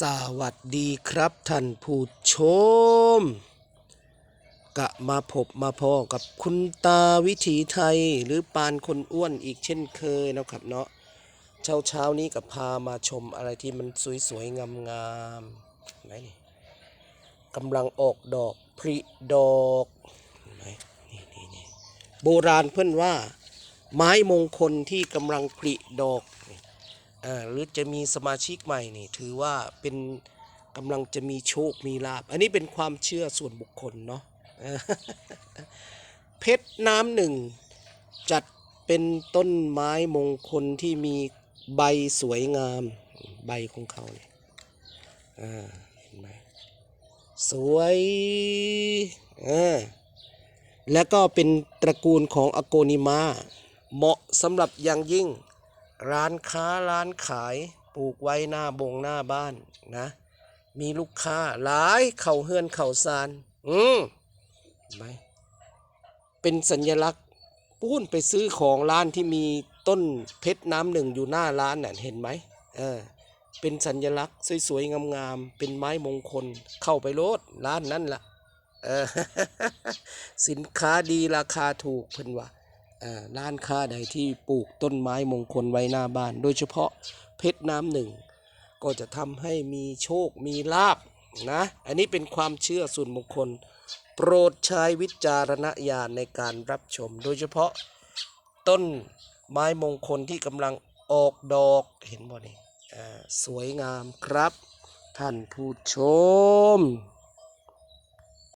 สวัสดีครับท่านผู้ชม กะมาพบมาพอกับคุณตาวิถีไทยหรือปานคนอ้วนอีกเช่นเคยนะครับเนาะเช้าเช้านี้ก็พามาชมอะไรที่มันสวยๆงามๆไหนนี่กำลังออกดอกพริดอกไหนนี่นี่นี่โบราณเพื่อนว่า ไม้มงคลที่กำลังผลิดอกน หรือจะมีสมาชิกใหม่นี่ถือว่าเป็นกำลังจะมีโชคมีลาบ อันนี้เป็นความเชื่อส่วนบุคคลเนาะเพชรน้ำหนึ่งจัดเป็นต้นไม้มงคลที่มีใบสวยงามใบของเขาเนี่ยอ่าเห็นไหมสวยอ่าแล้วก็เป็นตระกูลของอโกนิมา เหมาะสำหรับอย่างยิ่ง ร้านค้าร้านขายปลูกไว้หน้าบงหน้าบ้านนะ มีลูกค้าหลายเข่าเฮือนเข่าซาน อืมเห็นไหมเป็นสัญลักษณ์ปุ้นไปซื้อของร้านที่มีต้นเพชรน้ำหนึ่งอยู่หน้าร้านน่ะเห็นไหมเออเป็นสัญลักษณ์สวยๆงามๆ เป็นไม้มงคล เข้าไปโลดร้านนั้นละ่ะเออสินค้าดีราคาถูกเพิ่นว่า ร้านค้าใดที่ปลูกต้นไม้มงคลไว้หน้าบ้าน โดยเฉพาะเพชรน้ำหนึ่ง ก็จะทำให้มีโชคมีลาบนะ อันนี้เป็นความเชื่อส่วนบุคคล โปรดใช้วิจารณญาณในการรับชม โดยเฉพาะต้นไม้มงคลที่กำลังออกดอกเห็นบ่นี่สวยงามครับ ท่านผู้ชม